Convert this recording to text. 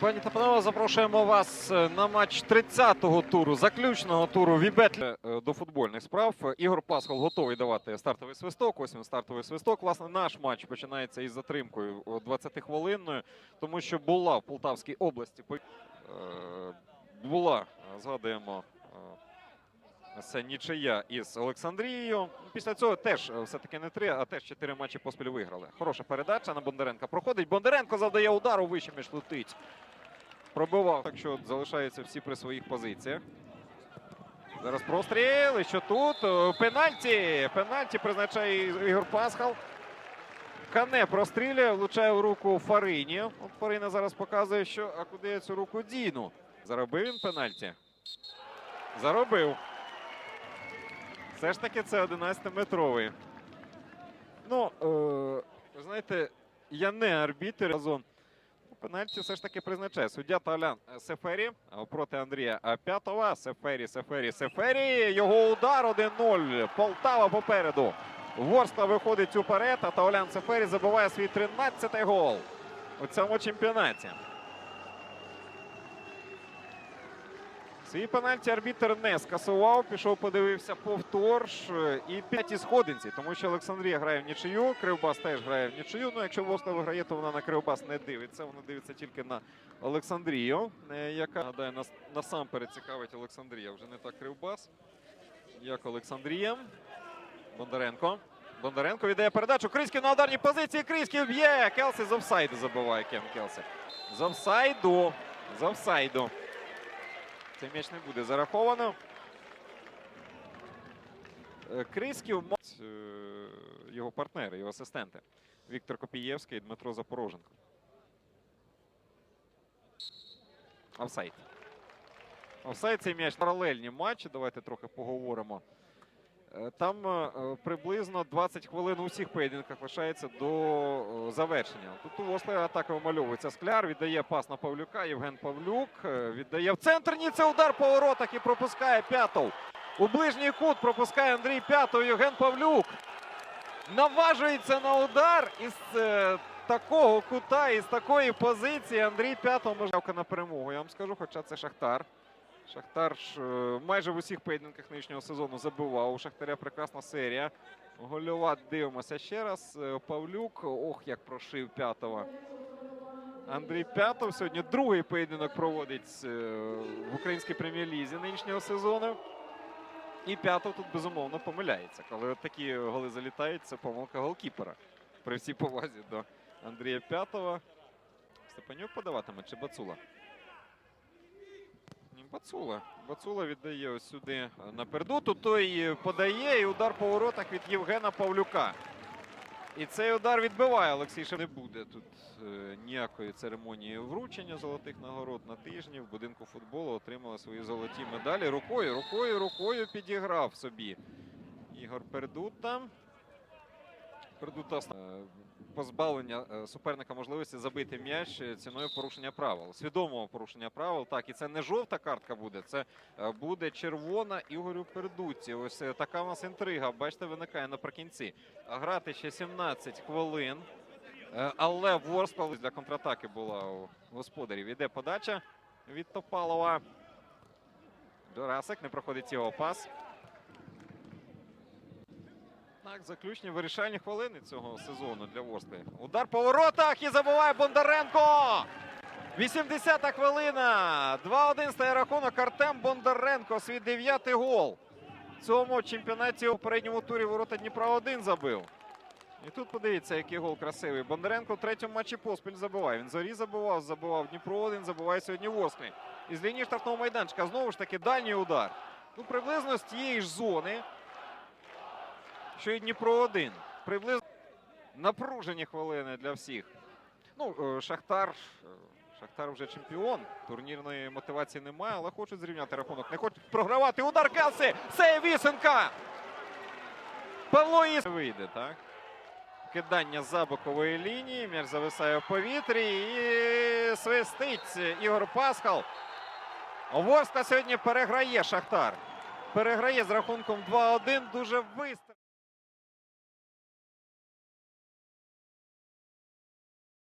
Пані та панове, запрошуємо вас е, на матч 30-го туру, заключного туру Вібетлі е, до футбольних справ. Е, Ігор Пасхал готовий давати стартовий свисток. Ось він стартовий свисток. Власне, наш матч починається із затримкою 20 хвилинною, тому що була в Полтавській області. е, Була, е, згадуємо. е, Це нічия із Олександрією. Після цього теж е, все-таки не три, а теж чотири матчі поспіль виграли. Хороша передача на Бондаренка проходить. Бондаренко завдає удару, вище між летить. Пробивав, так що залишаються всі при своїх позиціях. Зараз простріл. І що тут? Е, Пенальті. Пенальті призначає Ігор Пасхал. Кане прострілює, влучає в руку Фарині. От Фарина зараз показує, що а куди я цю руку діну. Заробив він пенальті. Заробив. Все ж таки, це 11-метровий. Ну, е, знаєте, я не арбітр. Разон. Пенальті все ж таки призначає. Суддя Талян Сефері проти Андрія а, П'ятова. Сефері, Сефері, Сефері. Його удар 1-0. Полтава попереду. Ворста виходить уперед, а Таулян Сефері забиває свій 13-й гол у цьому чемпіонаті. Свій пенальті арбітер не скасував. Пішов, подивився повтор. І п'яті сходинці, тому що Олександрія грає в нічию, Кривбас теж грає в нічию. Ну, якщо Ворскла виграє, то вона на Кривбас не дивиться. Вона дивиться тільки на Олександрію, е, яка нагадаю, нас насамперед цікавить Олександрія. Вже не так Кривбас, як Олександрія. Бондаренко. Бондаренко віддає передачу. Крийський на ударній позиції. Крийський б'є. Келсі з офсайду забиває Кен Келсі. З офсайду. З офсайду. Цей м'яч не буде зараховано. Е, Крисків, е, його партнери, його асистенти. Віктор Копієвський і Дмитро Запороженко. Офсайд. Офсайд цей м'яч паралельні матчі. Давайте трохи поговоримо. Е, Там е, е, приблизно 20 хвилин у всіх поєдинках лишається до завершення. Тут у Ворскли атака вимальовується. Скляр віддає пас на Павлюка. Євген Павлюк віддає в центр. Ні, це удар по воротах і пропускає П'ятов. У ближній кут пропускає Андрій П'ятов. Євген Павлюк наважується на удар із такого кута, із такої позиції. Андрій П'ятов можливо на перемогу. Я вам скажу, хоча це Шахтар. Шахтар е, майже в усіх поєдинках нинішнього сезону забивав. У Шахтаря прекрасна серія. Гольова дивимося ще раз. Е, Павлюк. Ох, як прошив п'ятого. Андрій П'ятов сьогодні другий поєдинок проводить е, в українській прем'єр-лізі нинішнього сезону. І п'ятов тут безумовно помиляється. Коли от такі голи залітають, це помилка голкіпера. При всій повазі до Андрія П'ятова. Степанюк подаватиме чи Бацула? Бацула. Бацула віддає ось сюди е, на пердуту. Той подає і удар по воротах від Євгена Павлюка. І цей удар відбиває Олексій Шев. Не буде тут е, ніякої церемонії вручення золотих нагород на тижні. В будинку футболу отримали свої золоті медалі. Рукою, рукою, рукою підіграв собі Ігор Пердута. Пердута е, позбавлення е, суперника можливості забити м'яч ціною порушення правил. Свідомого порушення правил. Так, і це не жовта картка буде, це е, буде червона Ігорю Пердуці. Ось така у нас інтрига. Бачите, виникає наприкінці. Грати ще 17 хвилин. Але Ворскла для контратаки була у господарів. Іде подача від Топалова. Дорасик не проходить його пас. Так, заключні вирішальні хвилини цього сезону для Ворскли. Удар по воротах і забиває Бондаренко. 80-та хвилина. 2-1 стає рахунок Артем Бондаренко. Свій дев'ятий гол. В цьому чемпіонаті у попередньому турі ворота Дніпра 1 забив. І тут подивіться, який гол красивий. Бондаренко в третьому матчі поспіль забиває. Він зорі забивав, забивав Дніпро 1, забиває сьогодні Ворсклі. Із лінії штрафного майданчика знову ж таки дальній удар. Ну, приблизно з тієї ж зони, що і Дніпро 1. Приблизно напружені хвилини для всіх. Ну, е, Шахтар. е, Шахтар вже чемпіон. Турнірної мотивації немає, але хочуть зрівняти рахунок. Не хочуть програвати. Удар Келси! Це Вісенка! Павло Іс вийде, так? Кидання за бокової лінії. М'яч зависає в повітрі і свистить Ігор Пасхал. Ворскла сьогодні переграє Шахтар. Переграє з рахунком 2-1 дуже бистро.